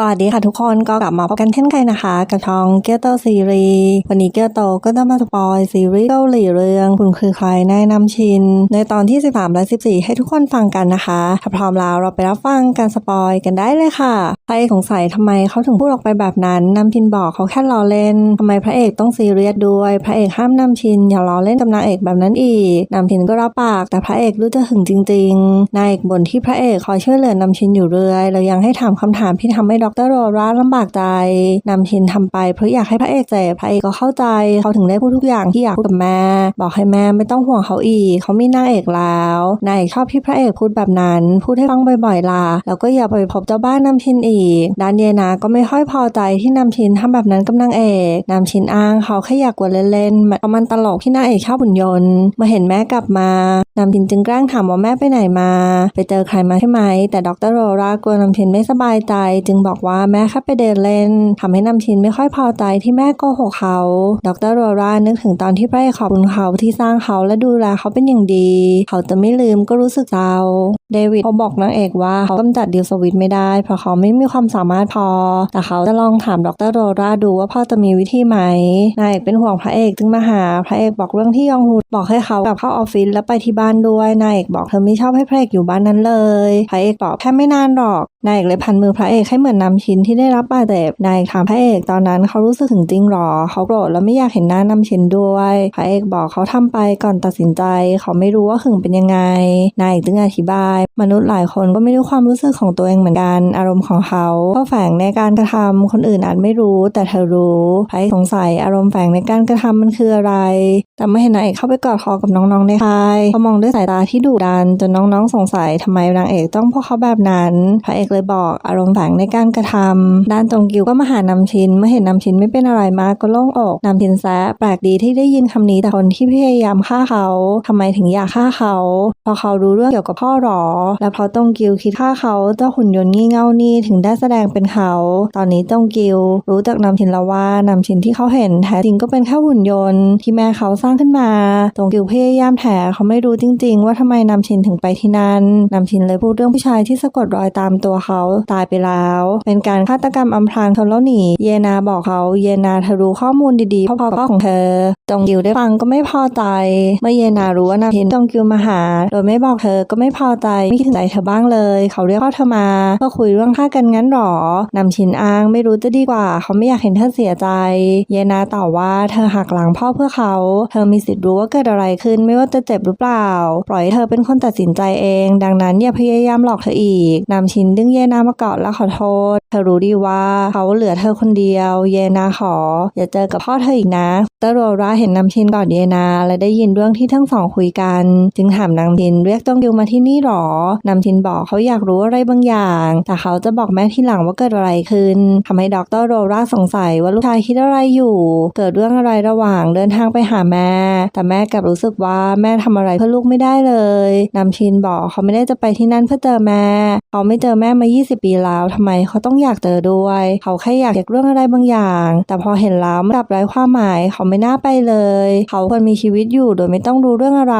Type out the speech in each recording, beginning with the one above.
สวัสดีค่ะทุกคนก็กลับมาพบกันเช่นเคยนะคะ กับช่องเกียวโตซีรีส์วันนี้เกียวโตก็จะมาสปอยซีรีส์เกาหลีเรื่องคุณคือใครนายนำชิน ในตอนที่ 13 และ 14 ให้ทุกคนฟังกันนะคะถ้าพร้อมแล้วเราไปรับฟังการสปอยกันได้เลยค่ะใครสงสัยทำไมเขาถึงพูดออกไปแบบนั้นนำชินบอกเขาแค่ล้อเล่นทำไมพระเอกต้องซีเรียสด้วย พระเอกห้ามนำชินอย่าล้อเล่นกับนางเอกแบบนั้นอีกนำชินก็รับปากแต่พระเอกรู้จะหึงจริง ๆนายเอกบ่นที่พระเอกคอยช่วยเหลือนำชินอยู่เรื่อยแล้วยังให้ถามคำถามที่ทำให้ดรโรราลำบากใจนำชินทำไปเพราะอยากให้พระเอกเจ็บพระเอกก็เข้าใจ เขาถึงได้พูดทุกอย่างที่อยากพูดกับแม่ บอกให้แม่ไม่ต้องห่วงเขาอีก เขามีนางเอกแล้วนายเอกชอบที่พระเอกพูดแบบนั้น พูดให้ฟังบ่อยๆล่ะแล้วก็อย่าไปพบเจ้าบ้านนำชินอีกดานเยนาก็ไม่ค่อยพอใจที่นำชินทำแบบนั้นกับนางเอกนำชินอ้างเขาแค่อยากกวนเล่นๆเพราะมันตลกที่นางเอกชอบหุ่นยนต์มาเห็นแม่กลับมานำชินจึงแกล้งถามว่าแม่ไปไหนมา ไปเจอใครมาใช่ไหมแต่ดรโรรากลัวนำชินไม่สบายใจ จึงบอกว่าแม่แค่ไปเดินเล่นทำให้นำชินไม่ค่อยพอใจที่แม่โกหกเขา ดรโรรานึกถึงตอนที่พระเอกขอบคุณเขาที่สร้างเขาและดูแลเขาเป็นอย่างดี เขาจะไม่ลืมก็รู้สึกเศร้า เดวิดเขาบอกนางเอกว่าเขากำจัดดิวสวิตไม่ได้ เพราะเขาไม่มีความสามารถพอ แต่เขาจะลองถามดรโรราดูว่าพ่อจะมีวิธีไหมนายเอกเป็นห่วงพระเอกจึงมาหาพระเอกบอกเรื่องที่ยองฮูบอกให้เขากลับเข้าออฟฟิศแล้วไปที่บ้านด้วยนายเอกบอกเธอไม่ชอบให้พระเอกอยู่บ้านนั้นเลยพระเอกตอบแค่ไม่นานหรอกนายเอกเลยพันมือพระเอกให้เหมือนนำชินที่ได้รับบาดเจ็บนายเอกถามพระเอกตอนนั้นเขารู้สึกถึงจริงหรอ เขาโกรธแล้วไม่อยากเห็นหน้านำชินด้วย พระเอกบอกเขาทำไปก่อนตัดสินใจ เขาไม่รู้ว่าหึงเป็นยังไงนายเอกจึงอธิบายมนุษย์หลายคนก็ไม่รู้ความรู้สึกของตัวเองเหมือนกัน อารมณ์ของเขาก็แฝงในการกระทำคนอื่นอาจไม่รู้ แต่เธอรู้พรสงสัยอารมณ์แฝงในการกระทำมันคืออะไร แต่ไม่เห็นนางเอกเข้าไปกอดคอกับน้องๆในค่ายเขามองด้วยสายตาที่ดุดันจนน้องๆสงสัยทำไมนางเอกต้องพวกเขาแบบนั้นพระเอกเลยบอกอารมณ์แฝงในการกระทำด้านจงกิวก็มาหานำชินเมื่อเห็นนำชินไม่เป็นอะไรมากก็โล่งอกนำชินแซะแปลกดีที่ได้ยินคำนี้แต่คนที่พยายามฆ่าเขาทำไมถึงอยากฆ่าเขาเพราะเขารู้เรื่องเกี่ยวกับพ่อหรอและเพราะจงกิวคิดฆ่าเขาเจ้าหุ่นยนต์งี่เง่านี่ถึงได้แสดงเป็นเขา ตอนนี้จงกิวรู้จักนำชินแล้วว่านำชินที่เขาเห็นแท้จริงก็เป็นแค่หุ่นยนต์ที่แม่เขาสร้างขึ้นมาจงกิวพยายามแถเขาไม่รู้จริง ๆ ว่าทำไมนำชินถึงไปที่นั่นนำชินเลยพูดเรื่องผู้ชายที่สะกดรอยตามตัวเขาตายไปแล้ว เป็นการฆาตกรรมอำพรางเขาแล้วหนีเยนาบอกเขาเยนาเธอรู้ข้อมูลดีๆพ่อๆของเธอจงกิวได้ฟังก็ไม่พอใจ เมื่อเยนารู้ว่านำชินจงกิวมาหา โดยไม่บอกเธอก็ไม่พอใจไม่คิดถึงใจเธอบ้างเลย เขาเรียกพ่อเธอมา เพื่อคุยเรื่องฆ่ากันงั้นหรอนำชินอ้างไม่รู้จะดีกว่า เขาไม่อยากเห็นเธอเสียใจ เยนาตอบว่าเธอหักหลังพ่อเพื่อเขา เธอมีสิทธิ์รู้ว่าเกิดอะไรขึ้นไม่ว่าจะเจ็บหรือเปล่า ปล่อยให้เธอเป็นคนตัดสินใจเอง ดังนั้นอย่าพยายามหลอกเธออีกนำชินดึงเยนามาเกาะและขอโทษ เธอรู้ดีว่าเขาเหลือเธอคนเดียว เยนาขอ อย่าเจอกับพ่อเธออีกนะตโรราเห็นนำชินกอดเยนา และได้ยินเรื่องที่ทั้งสองคุยกัน จึงถามนางชินเรียกต้องกิวมาที่นี่หรอนำชินบอกเขาอยากรู้อะไรบางอย่าง แต่เขาจะบอกแม่ทีหลังว่าเกิดอะไรขึ้นทำให้ดรโรราสงสัยว่าลูกชายคิดอะไรอยู่ เกิดเรื่องอะไรระหว่างเดินทางไปหาแม่ แต่แม่กลับรู้สึกว่าแม่ทำอะไรเพื่อลูกไม่ได้เลยนำชินบอกเขาไม่ได้จะไปที่นั่นเพื่อเจอแม่ เขาไม่เจอแม่มา 20 ปีแล้วทำไมเขาต้องอยากเจอด้วย เขาแค่อยากเก็บเรื่องอะไรบางอย่าง แต่พอเห็นแล้วกลับไร้ความหมายเขาไม่น่าไปเลย เขาควรมีชีวิตอยู่โดยไม่ต้องรู้เรื่องอะไร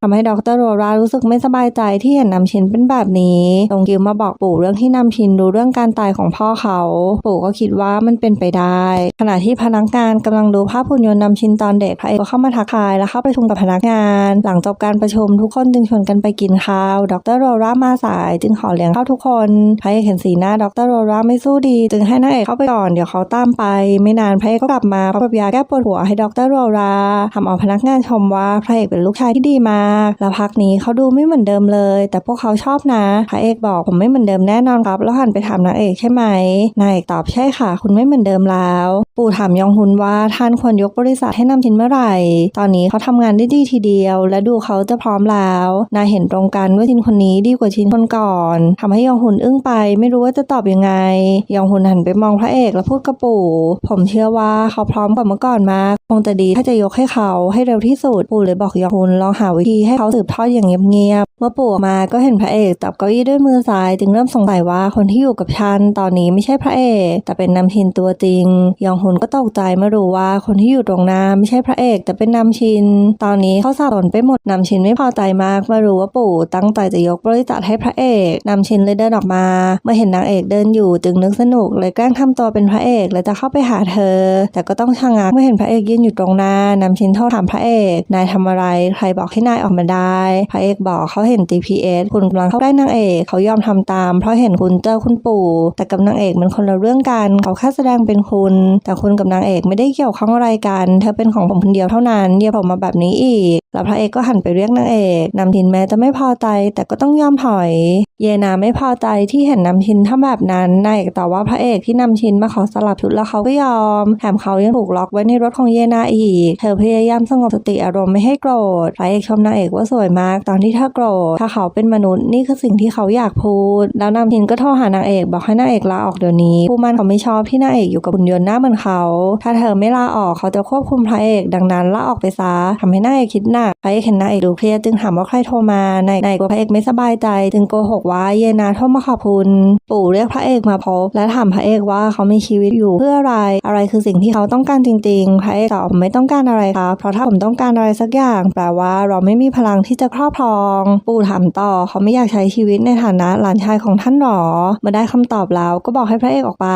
ทำให้ดรโรรารู้สึกไม่สบายใจที่เห็นนำชินเป็นแบบนี้ตรงกิวมาบอกปู่เรื่องที่นำชินรู้เรื่องการตายของพ่อเขา ปู่ก็คิดว่ามันเป็นไปได้ ขณะที่พนักงานกำลังดูภาพหุ่นยนต์นำชินตอนเด็กพระเอกก็เข้ามาทักทายและเข้าประชุมกับพนักงาน หลังจบการประชุมทุกคนจึงชวนกันไปกินข้าว ดรโรรามาสาย จึงขอเลี้ยงข้าวทุกคนพระเอกเห็นสีหน้าดรโรราไม่สู้ดี จึงให้นางเอกเข้าไปก่อนเดี๋ยวเขาตามไป ไม่นานพระเอกก็กลับมาพร้อมกับยาแก้ปวดหัวให้ดรโรราทำเอาพนักงานชมว่าพระเอกเป็นลูกชายที่ดีมากและพักนี้เขาดูไม่เหมือนเดิมเลยแต่พวกเขาชอบนะพระเอกบอกผมไม่เหมือนเดิมแน่นอนครับ แล้วหันไปถามนางเอกใช่ไหมนางเอกตอบใช่ค่ะ คุณไม่เหมือนเดิมแล้ว ปู่ถามยองฮุนว่าท่านควรยกบริษัทให้นำชินเมื่อไหร่ ตอนนี้เขาทำงานได้ดีทีเดียว และดูเขาจะพร้อมแล้วนายเห็นตรงกันว่าชินคนนี้ดีกว่าชินคนก่อนทำให้ยองฮุนอึ้งไป ไม่รู้ว่าจะตอบยังไงยองฮุนหันไปมองพระเอกแล้วพูดกับปู่ ผมเชื่อว่าเขาพร้อมกว่าเมื่อก่อนมากคงจะดีถ้าจะยกให้เขาให้เร็วที่สุดปู่เลยบอกยองฮุนลองหาวิธีให้เขาสืบทอดอย่างเงียบๆเมื่อปู่ออกมามาก็เห็นพระเอกจับเก้าอี้ด้วยมือซ้าย จึงเริ่มสงสัยว่าคนที่อยู่กับฉันตอนนี้ไม่ใช่พระเอกแต่เป็นนำชินตัวจริง ยองฮุนก็ตกใจเมื่อรู้ว่าคนที่อยู่ตรงหน้าไม่ใช่พระเอกแต่เป็นนำชิน ตอนนี้เขาสับสนไปหมดนำชินไม่พอใจมากเมื่อรู้ว่าปู่ตั้งใจจะยกบริจาคให้พระเอกนำชินเลยเดินออกมา เมื่อเห็นนางเอกเดินอยู่จึงนึกสนุกเลยแกล้งทำตัวเป็นพระเอกและจะเข้าไปหาเธอ แต่ก็ต้องชะงักเมื่อเห็นพระเอกยืนอยู่ตรงหน้านำชินโทรถามพระเอก นายทำอะไร ใครบอกให้นายออกมาได้ พระเอกบอกเขาเห็น GPS คุณกำลังเข้าใกล้นางเอกเขายอมทำตาม เพราะเห็นคุณเจอคุณปู่ แต่กับนางเอกมันคนละเรื่องกันเขาแค่แสดงเป็นคุณ แต่คุณกับนางเอกไม่ได้เกี่ยวข้องอะไรกัน เธอเป็นของผมคนเดียวเท่านั้นอย่าผมมาแบบนี้อีก แล้วพระเอกก็หันไปเรียกนางเอกนำทินแม้จะไม่พอใจ แต่ก็ต้องยอมถอย เยนาไม่พอใจที่เห็นนำชินทำแบบนั้นนายเอกตอว่าพระเอกที่นำชินมาขอสลับชุดแล้วเขาก็ยอมแถมเขายังถูกล็อกไว้ในรถของเยนาอีก เธอพยายามสงบสติอารมณ์ไม่ให้โกรธพระเอกชมนางเอกว่าสวยมากตอนที่เธอโกรธถ้าเขาเป็นมนุษย์นี่คือสิ่งที่เขาอยากพูด แล้วนำชินก็โทรหานางเอกบอกให้นางเอกลาออกเดี๋ยวนี้ผู้มันเขาไม่ชอบที่นางเอกอยู่กับหุ่นยนต์หน้าเหมือนเขา ถ้าเธอไม่ลาออกเขาจะควบคุมพระเอกดังนั้นลาออกไปซะทำให้นางเอกคิดหนักพระเอกเห็นนางเอกดูเครียดจึงถามว่าใครโทรมานายนายกลัวพระเอกไม่สบายใจ จึงโกหกว่าเยนาโทรมาขอบคุณ ปู่เรียกพระเอกมาพบและถามพระเอกว่าเขามีชีวิตอยู่เพื่ออะไร อะไรคือสิ่งที่เขาต้องการจริงๆ พระเอกตอบไม่ต้องการอะไรครับเพราะถ้าผมต้องการอะไรสักอย่าง แปลว่าเราไม่มีพลังที่จะครอบครอง ปู่ถามต่อเขาไม่อยากใช้ชีวิตในฐานะหลานชายของท่านหรอมื่อได้คำตอบแล้วก็บอกให้พระเอกออกไป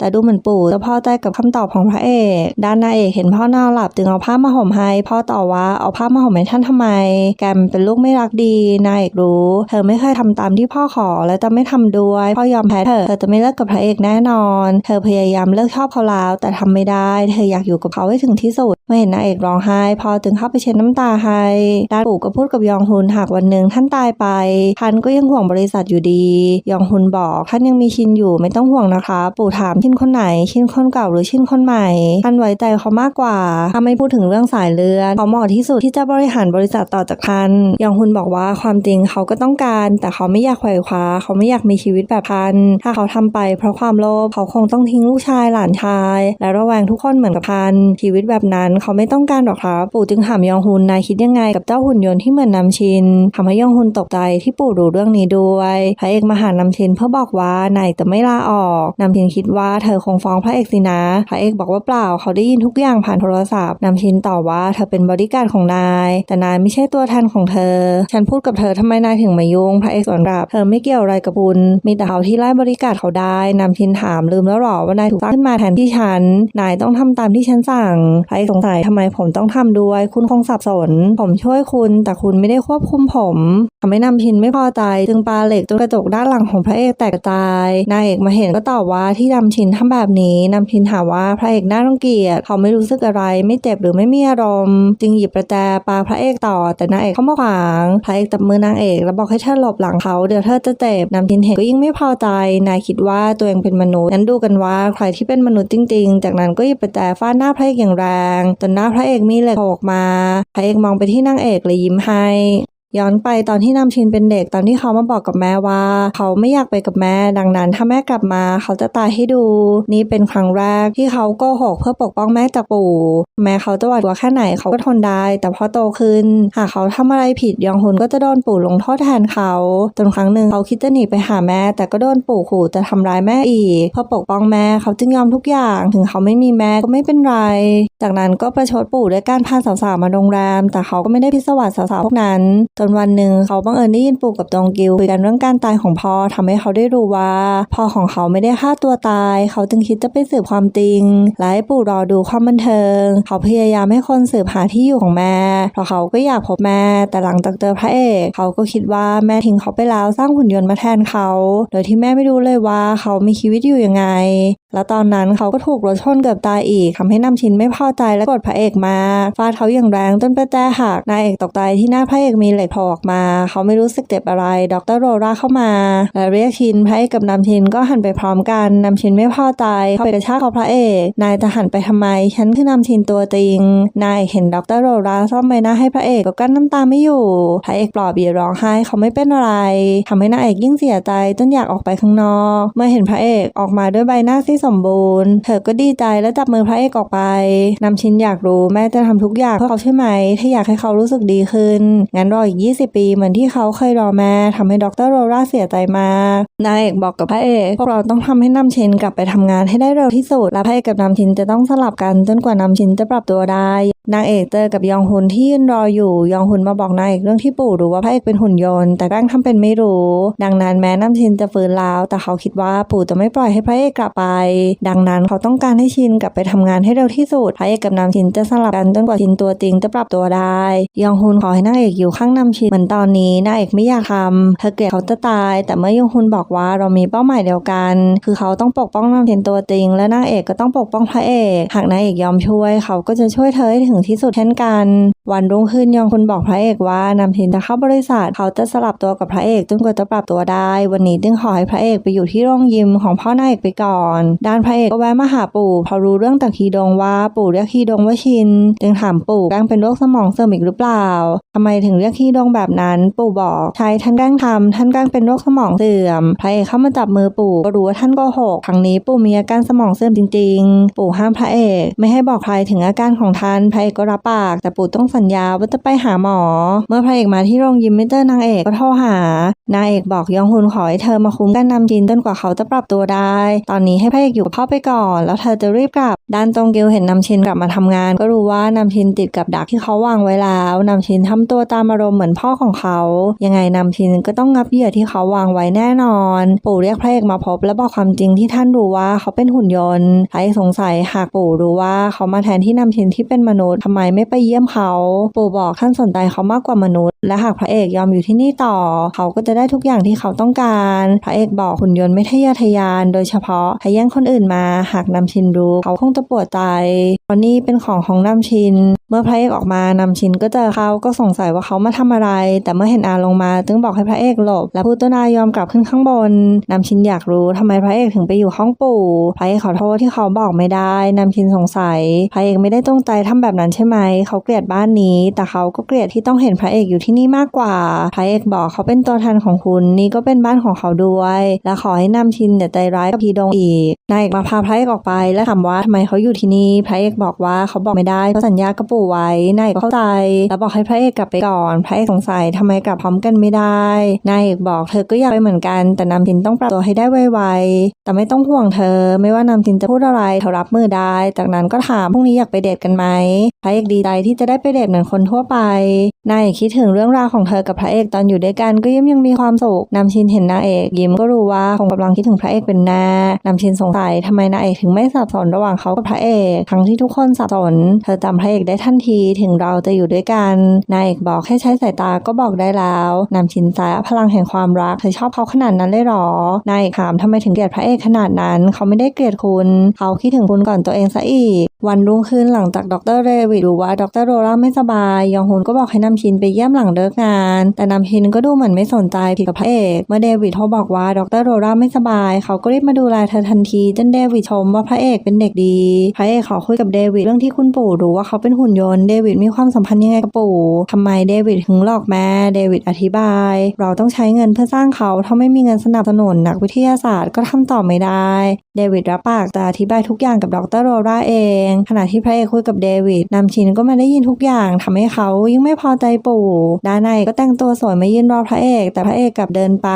แต่ดูเหมือนปู่จะพอใจกับคำตอบของพระเอก ด้านนางเอกเห็นพ่อนอนหลับจึงเอาผ้ามาห่มให้ พ่อต่อว่าเอาผ้ามาห่มให้ท่านทำไม แกมเป็นลูกไม่รักดีนายเอกรู้ เธอไม่เคยทำตามที่พ่อขอและจะไม่ทำด้วยพ่อยอมแพ้เธอเธอจะไม่เลิกกับพระเอกแน่นอน เธอพยายามเลิกชอบเขาแล้วแต่ทำไม่ได้ เธออยากอยู่กับเขาให้ถึงที่สุดเมื่อเห็นนางเอกร้องไห้พ่อจึงเข้าไปเช็ดน้ำตาให้ด้านปู่ก็พูดกับยองฮุนหากวันหนึ่งท่านตายไปท่านก็ยังห่วงบริษัทอยู่ดียองฮุนบอกท่านยังมีชินอยู่ไม่ต้องห่วงนะคะ ปู่ถามชินคนไหน ชินคนเก่าหรือชินคนใหม่ท่านไว้ใจเขามากกว่าถ้าไม่พูดถึงเรื่องสายเลือดเขาเหมาะที่สุดที่จะบริหารบริษัทต่อจากท่านยองฮุนบอกว่าความจริงเขาก็ต้องการ แต่เขาไม่อยากไขว่คว้าเขาไม่อยากมีชีวิตแบบพันถ้าเขาทำไปเพราะความโลภเขาคงต้องทิ้งลูกชายหลานชาย และระแวงทุกคนเหมือนกับพันชีวิตแบบนั้นเขาไม่ต้องการหรอกครับปู่จึงถามยองฮุนนายคิดยังไงกับเจ้าหุ่นยนต์ที่เหมือนนำชินทำให้ยองฮุนตกใจที่ปู่รู้เรื่องนี้ด้วยพระเอกมาหานำชินเพื่อบอกว่านายจะไม่ลาออกนำชินคิดว่าเธอคงฟ้องพระเอกสินะพระเอกบอกว่าเปล่าเขาได้ยินทุกอย่างผ่านโทรศัพท์นำชินตอบว่าเธอเป็นบริการของนาย แต่นายไม่ใช่ตัวแทนของเธอ ฉันพูดกับเธอทำไมนายถึงมายุ่งพระเอกสวนกลับเธอไม่เกี่ยวอะไรกับบุญมีแต่เขาที่ไล่บริการเขาได้นำชินถามลืมแล้วหรอว่านายถูกสร้างขึ้นมาแทนที่ฉันนายต้องทำตามที่ฉันสั่งพระเอกสงสัยทำไมผมต้องทำด้วย คุณคงสับสน ผมช่วยคุณแต่คุณไม่ได้ควบคุมผมทำให้นำชินไม่พอใจจึงปาเหล็กจนกระจกด้านหลังของพระเอกแตกกระจายนายเอกมาเห็นก็ตอบว่าที่นำชินทำแบบนี้นำชินถามว่าพระเอกน่ารังเกียจเขาไม่รู้สึกอะไรไม่เจ็บหรือไม่มีอารมณ์จึงหยิบประแจปาพระเอกต่อ แต่นางเอกเข้ามาขวางพระเอกจับมือนางเอกแล้วบอกให้เธอหลบหลังเขาเดี๋ยวเธอจะเจ็บนำชินเห็นก็ยิ่งไม่พอใจนายคิดว่าตัวเองเป็นมนุษย์งั้นดูกันว่าใครที่เป็นมนุษย์จริง ๆ จากนั้นก็หยิบประแจฟาดหน้าพระเอกอย่างแรงจนหน้าพระเอกมีเหล็กออกมา พระเอกมองไปที่นางเอกเลยยิ้มให้ ย้อนไปตอนที่นำชินเป็นเด็กตอนที่เขามาบอกกับแม่ว่า เขาไม่อยากไปกับแม่ ดังนั้น ถ้าแม่กลับมาเขาจะตายให้ดู นี่เป็นครั้งแรกที่เขาโกหกเพื่อปกป้องแม่จากปู่ แม้เขาจะหวาดกลัวแค่ไหนเขาก็ทนได้ แต่พอโตขึ้น หากเขาทำอะไรผิดยองฮุนก็จะโดนปู่ลงโทษแทนเขาจนครั้งหนึ่งเขาคิดจะหนีไปหาแม่ แต่ก็โดนปู่ขู่จะทำร้ายแม่อีกเพื่อปกป้องแม่เขาจึงยอมทุกอย่าง ถึงเขาไม่มีแม่ก็ไม่เป็นไร จากนั้นก็ประชดปู่ด้วยการพาสาวๆมาโรงแรม แต่เขาก็ไม่ได้พิศวาสสาวๆพวกนั้นจนวันหนึ่งเขาบังเอิญได้ยินปู่กับดองกิวคุยกันเรื่องการตายของพ่อทำให้เขาได้รู้ว่าพ่อของเขาไม่ได้ฆ่าตัวตาย เขาจึงคิดจะไปสืบความจริงและให้ปู่รอดูความบันเทิง เขาพยายามให้คนสืบหาที่อยู่ของแม่เพราะเขาก็อยากพบแม่ แต่หลังจากเจอพระเอกเขาก็คิดว่าแม่ทิ้งเขาไปแล้วสร้างหุ่นยนต์มาแทนเขา โดยที่แม่ไม่รู้เลยว่าเขามีชีวิตอยู่ยังไง แล้วตอนนั้นเขาก็ถูกรถชนเกือบตายอีกทำให้นำชินไม่พอใจและกดพระเอกมาฟาดเขาอย่างแรงจนประแจหักนายเอกตกใจที่หน้าพระเอกมีเหล็กโผล่ออกมา เขาไม่รู้สึกเจ็บอะไรดรโรราเข้ามาและเรียกชินพระเอกกับนำชินก็หันไปพร้อมกันนำชินไม่พอใจเข้าไปกระชากเขาพระเอกนายจะหันไปทำไม ฉันคือนำชินตัวจริงนายเห็นดรโรราซ่อมใบหน้าให้พระเอกก็กั้นน้ำตาไม่อยู่พระเอกปลอบเบียร้องไห้เขาไม่เป็นอะไรทำให้นางเอกยิ่งเสียใจจนอยากออกไปข้างนอก เมื่อเห็นพระเอกออกมาด้วยใบหน้าซีดสสมบูรณ์ เธอก็ดีใจและจับมือพระเอกออกไปนำชินอยากรู้แม่จะทำทุกอย่างเพื่อเขาใช่ไหม ถ้าอยากให้เขารู้สึกดีขึ้น งั้นรออีก 20 ปีเหมือนที่เขาเคยรอแม่ทำให้ดรโรราเสียใจมากนายเอกบอกกับพระเอกพวกเราต้องทำให้นำชินกลับไปทำงานให้ได้เร็วที่สุด และพระเอกกับนำชินจะต้องสลับกันจนกว่านำชินจะปรับตัวได้นางเอกเจอกับยองฮุนที่ยืนรออยู่ ยองฮุนมาบอกนางเอกเรื่องที่ปู่รู้ว่าพระเอกเป็นหุ่นยนต์ แต่แกล้งทำเป็นไม่รู้ ดังนั้นแม้น้ำชินจะฟื้นแล้ว แต่เขาคิดว่าปู่จะไม่ปล่อยให้พระเอกกลับไปดังนั้นเขาต้องการให้ชินกลับไปทำงานให้เร็วที่สุดพระเอกกับน้ำชินจะสลับกันจนกว่าชินตัวจริงจะปรับตัวได้ ยองฮุนขอให้นางเอกอยู่ข้างน้ำชินเหมือนตอนนี้นางเอกไม่อยากทำเธอเกลียดเขาจะตาย แต่เมื่อยองฮุนบอกว่าเรามีเป้าหมายเดียวกัน คือเขาต้องปกป้องน้ำชินตัวจริง และนางเอกก็ต้องปกป้องพระเอกหากนางเอกยอมช่วย เขาก็จะช่วยเธอให้ถึงที่สุดเช่นกัน วันรุ่งขึ้นยองคุณบอกพระเอกว่านำทินจะเข้าบริษัทเขาจะสลับตัวกับพระเอกจนกว่าจะปรับตัวได้ วันนี้จึงขอให้พระเอกไปอยู่ที่โรงยิมของพ่อนางเอกไปก่อนด้านพระเอกก็แวะมาหาปู่ พอรู้เรื่องจากคีดงว่าปู่เรียกคีดงว่าชิน จึงถามปู่แกล้งเป็นโรคสมองเสื่อมอีกหรือเปล่าทำไมถึงเรียกคีดงแบบนั้น ปู่บอกใช่ท่านแกล้งทำท่านแกล้งเป็นโรคสมองเสื่อม พระเอกเข้ามาจับมือปู่ก็รู้ว่าท่านโกหกครั้งนี้ปู่มีอาการสมองเสื่อมจริง ๆ ปู่ห้ามพระเอก ไม่ให้บอกใครถึงอาการของท่านพระเอกก็รับปาก แต่ปู่ต้องสัญญาว่าจะไปหาหมอ เมื่อพระเอกมาที่โรงยิมไม่เจอนางเอกก็โทรหานางเอกบอกยองฮุนขอให้เธอมาคุ้มกันนำจินจนกว่าเขาจะปรับตัวได้ ตอนนี้ให้พระเอกอยู่กับพ่อไปก่อน แล้วเธอจะรีบกลับด้านตรงเกลเห็นนำชินกลับมาทำงาน ก็รู้ว่านำชินติดกับดักที่เขาวางไว้แล้วนำชินทำตัวตามอารมณ์เหมือนพ่อของเขา ยังไงนำชินก็ต้องงับเหยื่อที่เขาวางไว้แน่นอน ปู่เรียกพระเอกมาพบและบอกความจริงที่ท่านรู้ว่าเขาเป็นหุ่นยนต์พระเอกสงสัยหากปู่รู้ว่าเขามาแทนที่นำชินที่เป็นมนุษย์ทำไมไม่ไปเยี่ยมเขา ปู่บอกท่านสนใจเขามากกว่ามนุษย์ และหากพระเอกยอมอยู่ที่นี่ต่อ เขาก็จะได้ทุกอย่างที่เขาต้องการ พระเอกบอกหุ่นยนต์ไม่ทะยอทะยาน โดยเฉพาะให้แย่งคนอื่นมา หากนำชินรู้เขาคงจะปวดใจเพราะนี่เป็นของของนำชิน เมื่อพระเอกออกมานำชินก็เจอเขาก็สงสัยว่าเขามาทำอะไร แต่เมื่อเห็นอาลงมาจึงบอกให้พระเอกหลบ และพูตนายอมกลับขึ้นข้างบนนำชินอยากรู้ทำไมพระเอกถึงไปอยู่ห้องปู่พระเอกขอโทษที่เขาบอกไม่ได้นำชินสงสัย พระเอกไม่ได้จงใจทำแบบนั้นใช่ไหม เขาเกลียดบ้านนี้ แต่เขาก็เกลียดที่ต้องเห็นพระเอกอยู่ที่นี่มากกว่า พระเอกบอกเขาเป็นตัวแทนของคุณนี่ก็เป็นบ้านของเขาด้วย และขอให้นำชินอย่าใจร้ายกับพีดงอีกนายเอกมาพาพระเอกออกไปและถามว่าทำไมเขาอยู่ที่นี่พระเอกบอกว่าเขาบอกไม่ได้เขาสัญญากับปู่ไว้นายเอกเข้าใจ แล้วบอกให้พระเอกกลับไปก่อนพระเอกสงสัยทำไมกลับพร้อมกันไม่ได้นายเอกบอกเธอก็อยากไปเหมือนกัน แต่นำชินต้องปรับตัวให้ได้ไวๆแต่ไม่ต้องห่วงเธอ ไม่ว่านำชินจะพูดอะไรเธอรับมือได้ จากนั้นก็ถามพรุ่งนี้อยากไปเดทกันไหมพระเอกดีใจที่จะได้ไปเดทเหมือนคนทั่วไปนายเอกคิดถึงเรื่องราวของเธอกับพระเอกตอนอยู่ด้วยกันก็ยิ้มยังมีความสุขนำชินเห็นนางเอกยิ้มก็รู้ว่าคงกำลังคิดถึงพระเอกเป็นแน่นำชินสงสัยทำไมนางเอกถึงไม่สับสนระหว่างเขาพระเอกทั้งที่ทุกคนสับสนเธอจำพระเอกได้ทันทีถึงเราจะอยู่ด้วยกันนายเอกบอกให้ใช้สายตาก็บอกได้แล้วนำชินสาพลังแห่งความรักเธอชอบเขาขนาดนั้นเลยหรอนายเอกถามทำไมถึงเกลียดพระเอกขนาดนั้น เขาไม่ได้เกลียดคุณ เขาคิดถึงคุณก่อนตัวเองซะอีกวันรุ่งขึ้นหลังจากดรเรวิดรู้ว่าดรโรล่าไม่สบาย ยองฮุนก็บอกให้นำชินไปเยี่ยมหลังเลิกงาน แต่นำชินก็ดูเหมือนไม่สนใจผิดกับพระเอก เมื่อเดวิดโทรบอกว่าดรโรล่าไม่สบาย เขาก็รีบมาดูแลเธอทันทีจนเดวิดชมว่าพระเอกเป็นเด็กดีพระเอกขอคุยกับเดวิดเรื่องที่คุณปู่รู้ว่าเขาเป็นหุ่นยนต์เดวิดมีความสัมพันธ์ยังไงกับปู่ทำไมเดวิดถึงหลอกแม่เดวิดอธิบาย เราต้องใช้เงินเพื่อสร้างเขาถ้าไม่มีเงินสนับสนุนนักวิทยาศาสตร์ก็ทำต่อไม่ได้ เดวิดรับปากจะอธิบายทุกอย่างกับดรโรล่าเอง ขณะที่พระเอกคุยกับเดวิดนำชินก็มาได้ยินทุกอย่างทำให้เขายิ่งไม่พอใจปู่ด้านในก็แต่งตัวสวยมายืนรอพระเอก แต่พระเอกกลับเดินไป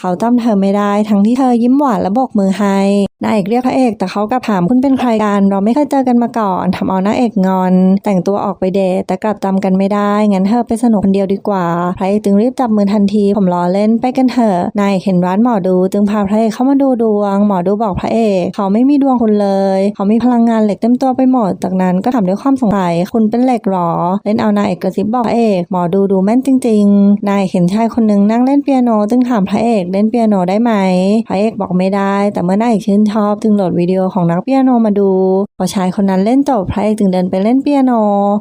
เขาจำเธอไม่ได้ ทั้งที่เธอยิ้มหวานและโบกมือให้นายเอกเรียกพระเอกแต่เขากลับถามคุณเป็นใครกันเราไม่เคยเจอกันมาก่อนทำเอานาเอกงอน แต่งตัวออกไปเดทแต่กลับจำกันไม่ได้ งั้นเธอไปสนุกคนเดียวดีกว่า พระเอกจึงรีบจับมือทันที ผมล้อเล่นไปกันเถอะนายเห็นร้านหมอดูจึงพาพระเอกเข้ามาดูดวง หมอดูบอกพระเอกเขาไม่มีดวงคุณเลย เขามีพลังงานเหล็กเต็มตัวไปหมด จากนั้นก็ถามด้วยความสงสัยคุณเป็นเหล็กหรอ เล่นเอานายเอกกระซิบบอกพระเอกหมอดูดูแม่นจริง ๆ นายเห็นชายคนหนึงนั่งเล่นเปียโนจึงถามพระเอกเล่นเปียโนได้ไหมพระเอกบอกไม่ได้ แต่เมื่อนายเอกชื่นชอบจึงโหลดวิดีโอของนักเปียโนมาดูพอชายคนนั้นเล่นจบพระเอกจึงเดินไปเล่นเปียโน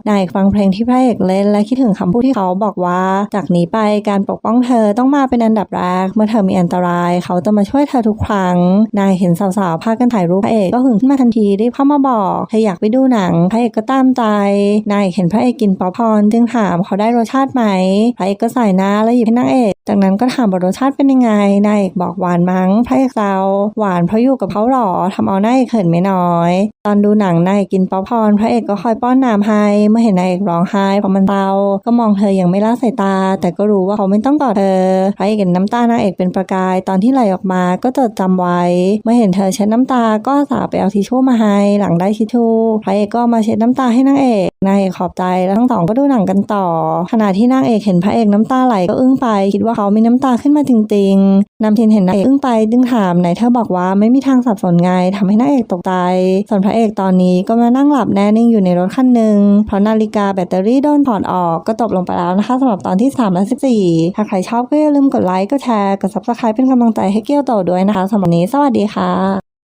นายเอกฟังเพลงที่พระเอกเล่นและคิดถึงคำพูดที่เขาบอกว่า จากนี้ไปการปกป้องเธอต้องมาเป็นอันดับแรกเมื่อเธอมีอันตราย เขาจะมาช่วยเธอทุกครั้ง นายเห็นสาวๆพากันถ่ายรูปพระเอกก็หึงขึ้นมาทันทีรีบเข้ามาบอกเธออยากไปดูหนังพระเอกก็ตามใจ นายเอกเห็นพระเอกกินป๊อปคอร์นจึงถามเขาได้รสชาติไหมพระเอกก็ใส่หน้าแล้วหยิบให้นางเอก จากนั้นก็ถามว่ารสชาติเป็นยังไงนายเอกบอกหวานมั้งพระเอกแซวหวานเพราะอยู่กับเขาหรอทำเอานายเอกเขินไม่น้อย ตอนดูหนังนายเอกกินป๊อปคอร์นพระเอกก็คอยป้อนน้ำให้เมื่อเห็นนายเอกร้องไห้เพราะมันเศร้าก็มองเธออย่างไม่ละสายตา แต่ก็รู้ว่าเขาไม่ต้องกอดเธอพระเอกเห็นน้ำตานางเอกเป็นประกาย ตอนที่ไหลออกมาก็จดจำไว้ เมื่อเห็นเธอเช็ดน้ำตาก็อาสาไปเอาทิชชู่มาให้หลังได้ทิชชู่พระเอกก็มาเช็ดน้ำตาให้นางเอก นางเอกขอบใจแล้วทั้งสองก็ดูหนังกันต่อ ขณะที่นางเอกเห็นพระเอกน้ำตาไหลก็อึ้งไป คิดว่าเขามีน้ำตาขึ้นมาจริงๆนำเทียนเห็นนางเอกอึ้งไปดึงถามไหนเธอบอกว่าไม่มีทางสับสนไงทำให้นางเอกตกใจส่วนพระเอกตอนนี้ก็มานั่งหลับแน่นิ่งอยู่ในรถคันหนึ่งเพราะนาฬิกาแบตเตอรี่โดนถอดออกก็จบลงไปแล้วนะคะสำหรับตอนที่3และ14ถ้าใครชอบก็อย่าลืมกดไลค์กดแชร์กด subscribe เป็นกำลังใจให้เกี้ยวโตด้วยนะคะสำหรับนี้สวัสดีค่ะ